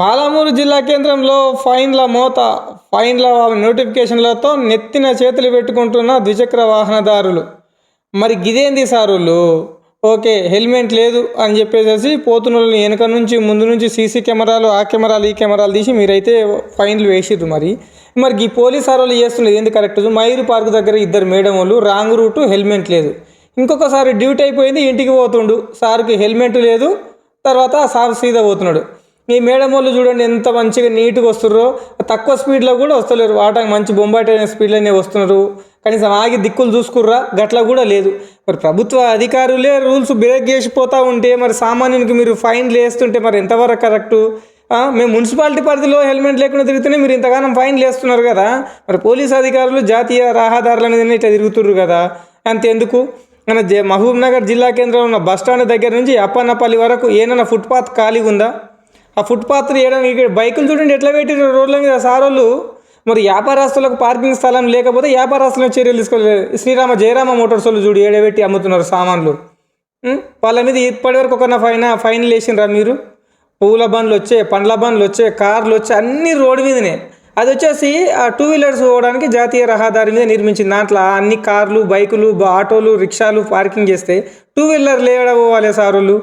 పాలమూరు జిల్లా కేంద్రంలో ఫైన్ల మోత ఫైన్ల నోటిఫికేషన్లతో నెత్తిన చేతులు పెట్టుకుంటున్న ద్విచక్ర వాహనదారులు. మరి గిదేంది సారులు ఓకే హెల్మెట్ లేదు అని చెప్పేసి పోతున్నోళ్ళని వెనక నుంచి ముందు నుంచి సీసీ కెమెరాలు ఆ కెమెరాలు ఈ కెమెరాలు తీసి మీరైతే ఫైన్లు వేసిర్రు మరి. మరి ఈ పోలీస్ వాళ్ళు చేస్తున్నది ఏంది కరెక్ట్? మైరు పార్క్ దగ్గర ఇద్దరు మేడం వాళ్ళు రాంగ్ రూటు హెల్మెట్ లేదు. ఇంకొకసారి డ్యూటీ అయిపోయింది ఇంటికి పోతుండు. సార్కి హెల్మెట్ లేదు తర్వాత సార్ సీదా పోతున్నాడు. ఈ మేడం వాళ్ళు చూడండి ఎంత మంచిగా నీట్గా వస్తుర్రో. తక్కువ స్పీడ్లో కూడా వస్తలేరు. ఆటకి మంచి బొంబాటైన స్పీడ్లోనే వస్తున్నారు. కనీసం ఆగి దిక్కులు చూసుకుర్రా గట్ల కూడా లేదు. మరి ప్రభుత్వ అధికారులే రూల్స్ బ్రేక్ చేసిపోతూ ఉంటే మరి సామాన్యునికి మీరు ఫైన్లు వేస్తుంటే మరి ఎంతవరకు కరెక్టు? మేము మున్సిపాలిటీ పరిధిలో హెల్మెట్ లేకుండా తిరిగితేనే మీరు ఇంతగానం ఫైన్లు వేస్తున్నారు కదా. మరి పోలీస్ అధికారులు జాతీయ రహదారుల అనేది ఇట్లా తిరుగుతుర్రు కదా. అంతెందుకు? మన జ మహబూబ్ నగర్ జిల్లా కేంద్రంలో ఉన్న బస్ స్టాండ్ దగ్గర నుంచి అప్పన్నపల్లి వరకు ఏమైనా ఫుట్పాత్ ఖాళీగా ఉందా ఆ ఫుట్పాత్ వేయడానికి ఇక్కడ బైకులు చూడండి ఎట్లా పెట్టారు రోడ్ల మీద. సారోళ్ళు మరి వ్యాపారస్తులకు పార్కింగ్ స్థలం లేకపోతే వ్యాపారస్తులకు చర్యలు తీసుకోలేదు శ్రీరామ జయరామ మోటార్స్ వాళ్ళు చూడు ఏడబెట్టి అమ్ముతున్నారు సామాన్లు. వాళ్ళ మీద ఇప్పటివరకు ఒక ఫైన్ ఫైన్లు వేసిండ్రా మీరు? పూల బండ్లు వచ్చే పండ్ల బండ్లు వచ్చే కార్లు వచ్చే అన్ని రోడ్డు మీదనే. అది వచ్చేసి ఆ టూ వీలర్స్ పోవడానికి జాతీయ రహదారి మీద నిర్మించింది. దాంట్లో అన్ని కార్లు బైకులు ఆటోలు రిక్షాలు పార్కింగ్ చేస్తే టూ వీలర్లు ఏడ పోవాలి సారులు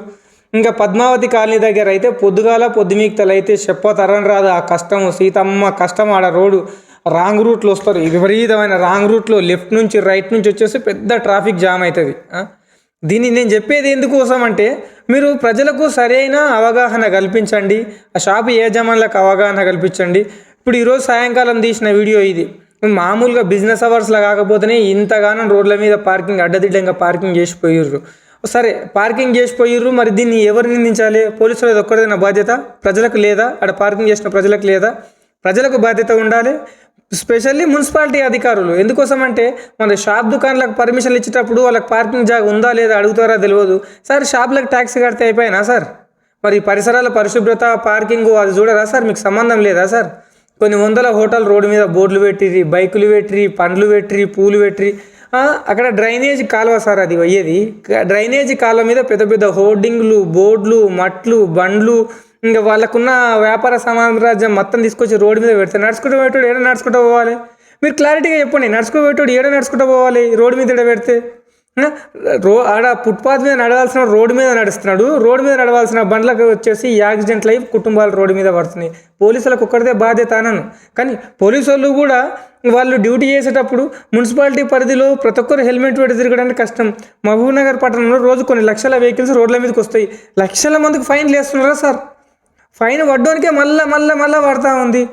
ఇంకా పద్మావతి కాలనీ దగ్గర అయితే పొద్దుగాల పొద్దుమీక్తలు అయితే చెప్పతరం రాదు ఆ కష్టం సీతమ్మ కష్టం ఆడ రోడ్డు. రాంగ్ రూట్లో వస్తారు. విపరీతమైన రాంగ్ రూట్లో లెఫ్ట్ నుంచి రైట్ నుంచి వచ్చేసి పెద్ద ట్రాఫిక్ జామ్ అవుతుంది. దీన్ని నేను చెప్పేది ఎందుకోసం అంటే మీరు ప్రజలకు సరైన అవగాహన కల్పించండి. ఆ షాపు యజమానులకు అవగాహన కల్పించండి. ఇప్పుడు ఈరోజు సాయంకాలం తీసిన వీడియో ఇది. మామూలుగా బిజినెస్ అవర్స్లో కాకపోతేనే ఇంతగానం రోడ్ల మీద పార్కింగ్ అడ్డదిడ్డంగా పార్కింగ్ చేసిపోయారు సరే పార్కింగ్ చేసిపోయిర్రు మరి దీన్ని ఎవరు నిందించాలి? పోలీసులు అది ఒక్కడైనా బాధ్యత? ప్రజలకు లేదా? అక్కడ పార్కింగ్ చేసిన ప్రజలకు లేదా? ప్రజలకు బాధ్యత ఉండాలి? స్పెషల్లీ మున్సిపాలిటీ అధికారులు. ఎందుకోసం అంటే మన షాప్ దుకాన్లకు పర్మిషన్లు ఇచ్చేటప్పుడు వాళ్ళకి పార్కింగ్ జాగ్ ఉందా లేదా అడుగుతారా తెలియదు. సార్ షాప్లకు ట్యాక్సీ కడితే అయిపోయినా సార్? మరి పరిసరాల పరిశుభ్రత పార్కింగ్ అది చూడరా సార్? మీకు సంబంధం లేదా సార్? కొన్ని వందల హోటల్ రోడ్డు మీద బోర్డులు పెట్టిరి బైకులు పెట్టిరి పండ్లు పెట్టిరి పూలు పెట్టిరి అక్కడ డ్రైనేజ్ కాలువ సార్ అది అయ్యేది. డ్రైనేజ్ కాలువ మీద పెద్ద పెద్ద హోర్డింగ్లు బోర్డులు మట్లు బండ్లు ఇంకా వాళ్ళకున్న వ్యాపార సామ్రాజ్యం మొత్తం తీసుకొచ్చి రోడ్డు మీద పెడతారు నడుచుకుంటూ పోయేటోడు ఏడ నడుచుకుంటూ పోవాలి? మీరు క్లారిటీగా చెప్పండి నడుచుకుంటూ పోయేటోడు ఏడ నడుచుకుంటూ పోవాలి రోడ్డు మీద ఈడ పెడితే? రో ఆడ ఫుట్పాత్ మీద నడవాల్సిన రోడ్డు మీద నడుస్తున్నాడు. రోడ్డు మీద నడవాల్సిన బండ్లకు వచ్చేసి యాక్సిడెంట్లు అయి కుటుంబాలు రోడ్డు మీద పడుతున్నాయి. పోలీసులకు ఒక్కడిదే బాధ్యత అనను. కానీ పోలీసు వాళ్ళు కూడా వాళ్ళు డ్యూటీ చేసేటప్పుడు మున్సిపాలిటీ పరిధిలో ప్రతి ఒక్కరు హెల్మెట్ పెట్టి తిరగడానికి కష్టం. మహబూబ్నగర్ పట్టణంలో రోజు కొన్ని లక్షల వెహికల్స్ రోడ్ల మీదకి వస్తాయి. లక్షల మందికి ఫైన్లు వేస్తున్నారా సార్? ఫైన్ పడ్డానికే మళ్ళా మళ్ళా మళ్ళా పడతా ఉంది.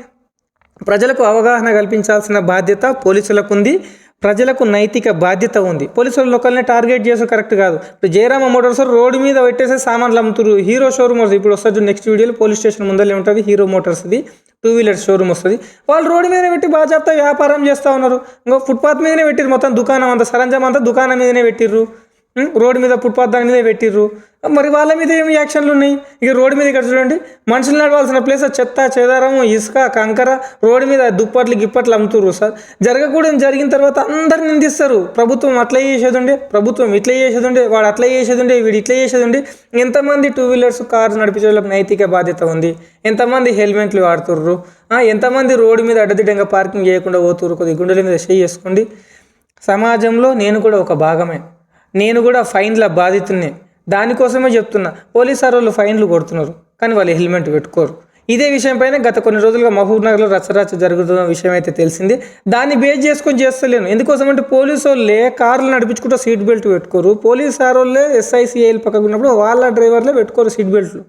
ప్రజలకు అవగాహన కల్పించాల్సిన బాధ్యత పోలీసులకు ఉంది. ప్రజలకు నైతిక బాధ్యత ఉంది. పోలీసులు లోకల్ని టార్గెట్ చేసే కరెక్ట్ కాదు. ఇప్పుడు జయరామ మోటార్స్ రోడ్డు మీద పెట్టేసే సామాన్లు అమ్ముతురు హీరో షోరూమ్ వస్తుంది. ఇప్పుడు వస్తుంది నెక్స్ట్ వీడియోలో పోలీస్ స్టేషన్ ముందరే ఉంటుంది. హీరో మోటార్స్ది టూ వీలర్ షోరూమ్ వస్తుంది. వాళ్ళు రోడ్డు మీదనే పెట్టి బాగా చెప్తా వ్యాపారం చేస్తూ ఉన్నారు. ఇంకో ఫుట్పాత్ మీదనే పెట్టిరు మొత్తం దుకాణం అంతా సరంజాం అంతా దుకాణం మీదనే పెట్టిర్రు. రోడ్డు మీద ఫుట్పాత్ దాని మీద పెట్టిర్రు. మరి వాళ్ళ మీద ఏమి యాక్షన్లు ఉన్నాయి? ఇక రోడ్డు మీద ఇక్కడ చూడండి మనుషులు నడవాల్సిన ప్లేస్ చెత్త చెదారము ఇసుక కంకర రోడ్డు మీద దుప్పట్లు గిప్పట్లు అమ్ముతుర్రు సార్. జరగకూడదు జరిగిన తర్వాత అందరు నిందిస్తారు. ప్రభుత్వం అట్లా చేసేది ఉండే ప్రభుత్వం ఇట్లా చేసేది ఉండే వాడు అట్లా చేసేది ఉండే వీడు ఇట్లా చేసేది ఉండే ఎంతమంది టూ వీలర్స్ కార్స్ నడిపించే వాళ్ళకి నైతిక బాధ్యత ఉంది? ఎంతమంది హెల్మెట్లు వాడుతుర్రు? ఎంతమంది రోడ్డు మీద అడ్డదిడ్డంగా పార్కింగ్ చేయకుండా పోతుర్రు? కొద్ది గుండెల మీద చేయి చేసుకోండి సమాజంలో నేను కూడా ఒక భాగమే. నేను కూడా ఫైన్ల బాధితున్నే దానికోసమే చెప్తున్నా. పోలీస్ సార్ వాళ్ళు ఫైన్లు కొడుతున్నారు కానీ వాళ్ళు హెల్మెట్ పెట్టుకోరు. ఇదే విషయం పైన గత కొన్ని రోజులుగా మహబూబ్ నగర్లో రచ్చరచ్చ జరుగుతున్న విషయం అయితే తెలిసింది. దాన్ని బేస్ చేసుకొని చేస్తలేను. ఎందుకోసం అంటే పోలీసు వాళ్ళే కార్లు నడిపించుకుంటూ సీట్ బెల్ట్ పెట్టుకోరు. పోలీస్ సార్ వాళ్ళే ఎస్ఐసిఐలు పక్కకు ఉన్నప్పుడు వాళ్ళ డ్రైవర్లే పెట్టుకోరు సీట్ బెల్ట్లు